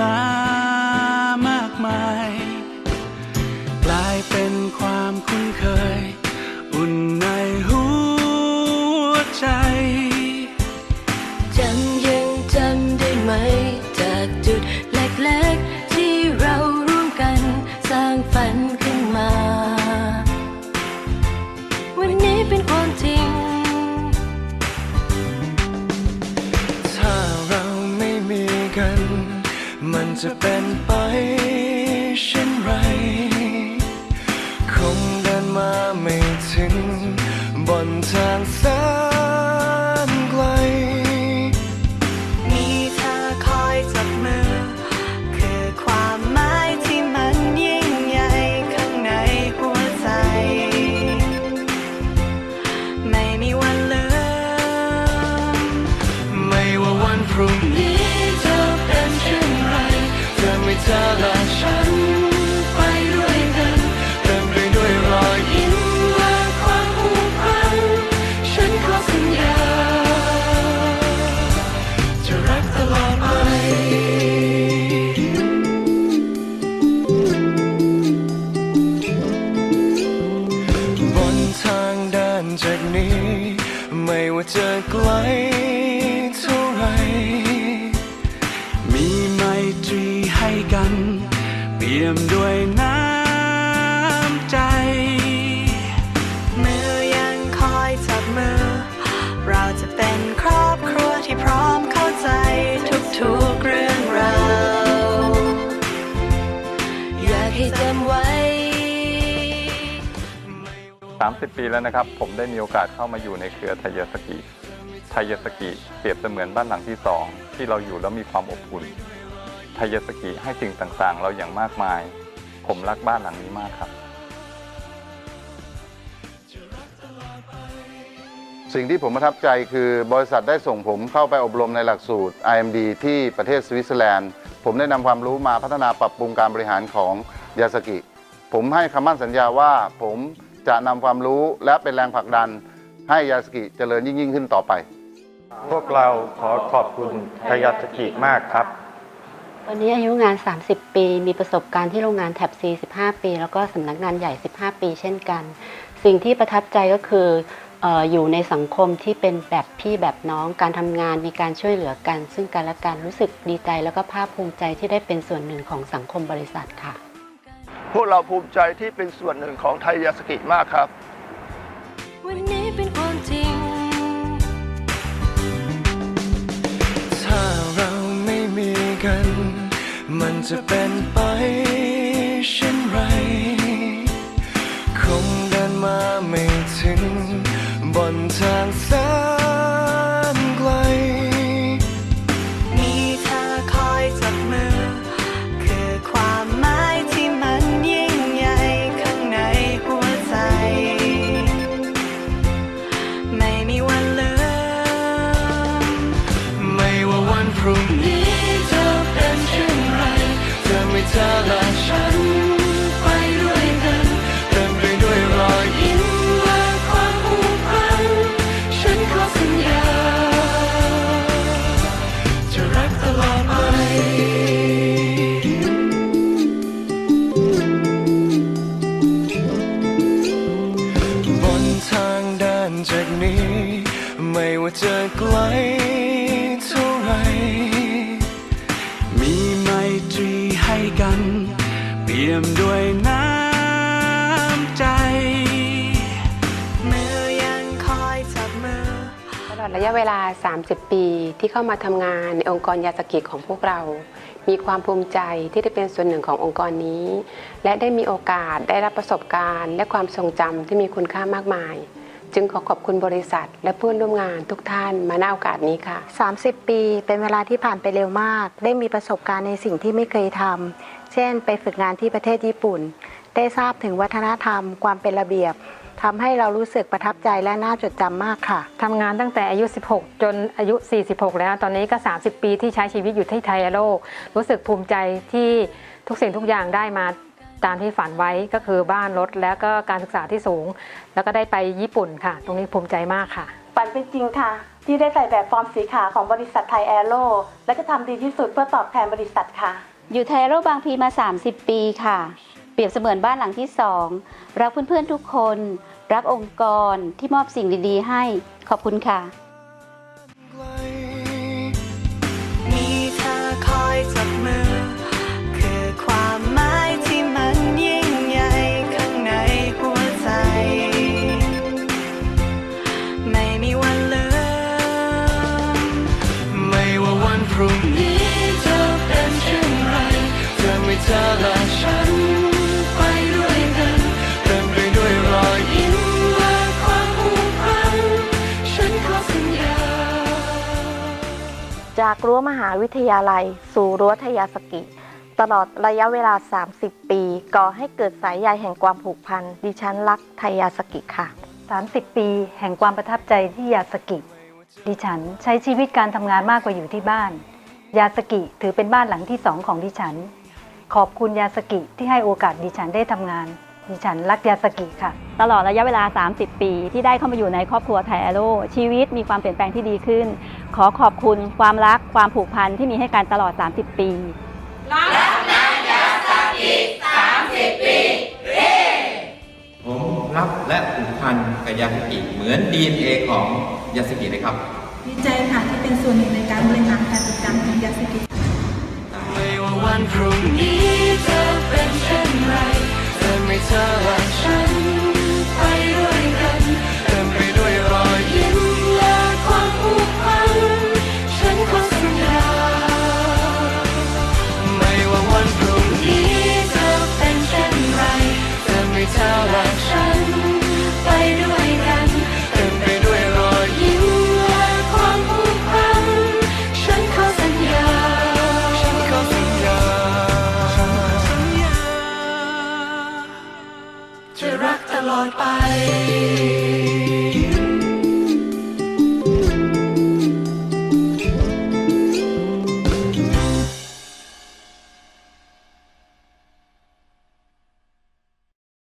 มามากมาย กลายเป็นความคุ้นเคย อุ่นในหัวใจ จะเป็นไปเช่นไร คงเดินมาไม่ถึงบนทางแสน เธอและฉันไปด้วยกันเต็มไปด้วยรอยยิ้มและความผูกพันฉันขอสัญญาจะรักตลอดไปบนทางเดินจากนี้ ไม่ว่าจะไกล เปี่ยมด้วยน้ำใจ มือยังคอยจับมือ เราจะเป็นครอบครัวที่พร้อมเข้าใจทุกๆเรื่องราวอยากให้จำไว้ 30 ปีแล้วนะครับ ผมได้มีโอกาสเข้ามาอยู่ในเครือไทยสกิไทยสกิเปรียบเสมือนบ้านหลังที่สองที่เราอยู่แล้วมีความอบอุ่น ไทยสกิให้สิ่งต่างๆ เราอย่างมากมาย ผมรักบ้านหลังนี้มากครับ สิ่งที่ผมประทับใจคือบริษัทได้ส่งผมเข้าไปอบรมในหลักสูตร IMD ที่ประเทศสวิตเซอร์แลนด์ ผมได้นำความรู้มาพัฒนาปรับปรุงการบริหารของยาสกิ ผมให้คำมั่นสัญญาว่าผมจะนำความรู้และเป็นแรงผลักดันให้ยาสกิเจริญยิ่งยิ่งขึ้นต่อไป พวกเราขอขอบคุณทายาสกิมากครับ วันนี้อายุงาน 30 ปี มีประสบการณ์ที่โรงงานแท็บซี15 ปี แล้วก็สำนักงานใหญ่ 15 ปีเช่นกัน สิ่งที่ประทับใจก็คือเอออยู่ในสังคมที่เป็นแบบพี่แบบน้อง การทำงานมีการช่วยเหลือกัน ซึ่งกันและกันรู้สึกดีใจแล้วก็ภาคภูมิใจที่ได้เป็นส่วนหนึ่งของสังคมบริษัทค่ะ พวกเราภูมิใจที่เป็นส่วนหนึ่งของไทยยาสกิมากครับ วันนี้ จะเป็นไป จะ เปี่ยมด้วยน้ำใจ มือยังคอยจับมือ ตลอดระยะเวลา 30 ปีที่เข้ามาทำงานในองค์กรยาสกิของพวกเรา มีความภูมิใจที่ได้เป็นส่วนหนึ่งขององค์กรนี้ และได้มีโอกาสได้รับประสบการณ์ และความทรงจำที่มีคุณค่ามากมาย จึงขอขอบคุณบริษัท และเพื่อนร่วมงานทุกท่านมาณโอกาสนี้ค่ะ 30 ปีเป็นเวลาที่ผ่านไปเร็วมาก ได้มีประสบการณ์ในสิ่งที่ไม่เคยทำเช่น ไปฝึกงานที่ประเทศญี่ปุ่น ได้ทราบถึงวัฒนธรรม ความเป็นระเบียบทำให้เรารู้สึกประทับใจและน่าจดจำมากค่ะทำงานตั้งแต่อายุ 16 จนอายุ 46 แล้ว ตอนนี้ก็ 30 ปีที่ใช้ชีวิตอยู่ที่ไทยโลก รู้สึกภูมิใจที่ทุกสิ่งทุกอย่างได้มา ตามที่ฝันไว้ก็คือบ้านรถแล้วก็การศึกษาที่สูง แล้วก็ได้ไปญี่ปุ่นค่ะ ตรงนี้ภูมิใจมากค่ะ ฝันเป็นจริงค่ะ ที่ได้ใส่แบบฟอร์มสีขาวของบริษัทไทยแอโร่และจะทำดีที่สุดเพื่อตอบแทนบริษัทค่ะ อยู่ไทยโร่บางพีมา 30 ปีค่ะ เปรียบเสมือนบ้านหลังที่สองรักเพื่อนๆทุกคน รักองค์กรที่มอบสิ่งดีๆ ให้ขอบคุณค่ะ จากรั้วมหาวิทยาลัย สู่รั้วทยาสกิ ตลอดระยะเวลา 30 ปี ก่อให้เกิดสายใยแห่งความผูกพัน ดิฉันรักทยาสกิค่ะ 30 ปีแห่งความประทับใจที่ยาสกิ ดิฉันใช้ชีวิตการทำงานมากกว่าอยู่ที่บ้าน ยาสกิถือเป็นบ้านหลังที่สองของดิฉัน ขอบคุณยาสกิที่ให้โอกาสดิฉันได้ทำงาน ดิฉันรักยาสกิค่ะ ตลอดระยะเวลา 30 ปี ที่ได้เข้ามาอยู่ในครอบครัวไทยแอโร่ชีวิตมีความเปลี่ยนแปลงที่ดีขึ้น ขอขอบคุณความรักความผูกพันที่มีให้กันตลอด 30 ปีผมรักและผูกพันกับยาสกิเหมือน DNA ของยาสกิเลยครับดีใจค่ะที่เป็นส่วนหนึ่งในการบริหารการจัดการของยาเสพติดไม่ว่าวันพรุ่งนี้จะเป็นเช่นไรจะ ไม่เธอและฉัน ลอดไป